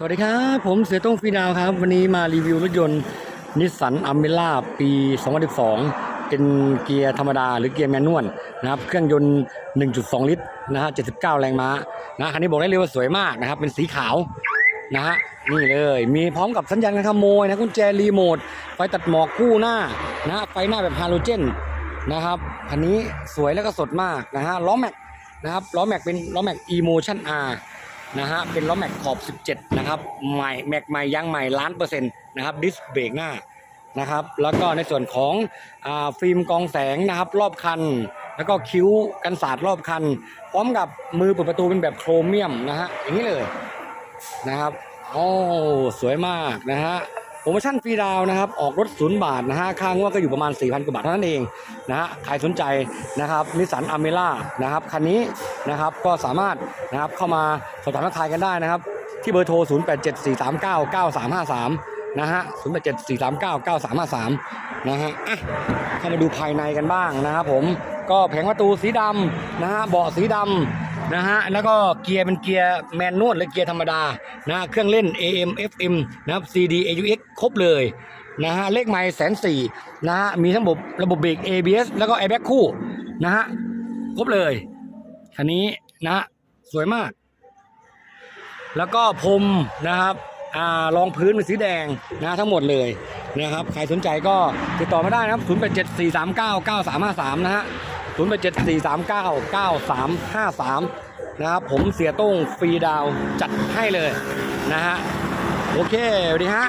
สวัสดีครับ ผมเสือต้งฟีดาวครับ วันนี้มารีวิวรถยนต์นิสสันอัมเบล่าปี 2012 เป็นเกียร์ธรรมดาหรือเกียร์แมนนวลนะครับ เครื่องยนต์ 1.2 ลิตรนะฮะ 79 แรงม้านะคันนี้บอกได้เลยว่าสวยมากนะครับ เป็นสีขาวนะฮะ นี่เลย มีพร้อมกับสัญญาณการขโมยนะกุญแจรีโมท ไฟตัดหมอกคู่หน้านะฮะไฟหน้าแบบฮาโลเจนนะครับคันนี้สวยแล้วก็สดมากนะฮะ ล้อแม็กนะครับ ล้อแม็กเป็นล้อแม็ก Emotion R น นะฮะเป็นล้อแม็กขอบ 17 นะครับใหม่แม็กใหม่ยางใหม่ล้านเปอร์เซ็นต์นะครับดิสเบรกหน้านะครับ แล้วก็ในส่วนของอฟิล์มกองแสงนะครับ รอบคัน แล้วก็คิ้วกันสาดรอบคัน พร้อมกับมือเปิดประตูเป็นแบบโครเมียมนะฮะอย่างนี้เลยนะครับโอ้สวยมากนะฮะ รโมชั่นฟรีดาวนะครับ ออกรถศูนย์บาทนะฮะค่างวดก็อยู่ประมาณ 4,000 กว่าบาทเท่านั้นเองนะฮะใครสนใจนะครับนิสสันอเมร่านะครับคันนี้นะครับก็สามารถนะครับเข้ามาสอบถามทักทายกันได้นะครับ ที่เบอร์โทร 0874399353 นะฮะ 0874399353 นะฮะอะเข้ามาดูภายในกันบ้างนะครับผมก็แผงประตูสีดำนะฮะเบาะสีดำ นะฮะแล้วก็เกียร์เป็นเกียร์แมนนวลหรือเกียร์ธรรมดานะเครื่องเล่น AM FM นะครับ CD AUX ครบเลยนะฮะเลขไมล์แสนสี่นะฮะมีทั้งระบบระบบเบรก ABS แล้วก็ airbag คู่นะฮะครบเลยคันนี้นะฮะสวยมาก แล้วก็พรมนะครับอ่ารองพื้นเป็นสีแดงนะทั้งหมดเลยนะครับใครสนใจก็ติดต่อมาได้นะครับ 0 8 7 4 3 9 9 3 5 3 นะฮะ 0 8 7 4 3 9 9 3 5 3 นะครับผมเสียต้งฟรีดาวจัดให้เลยนะฮะ โอเคสวัสดีฮะ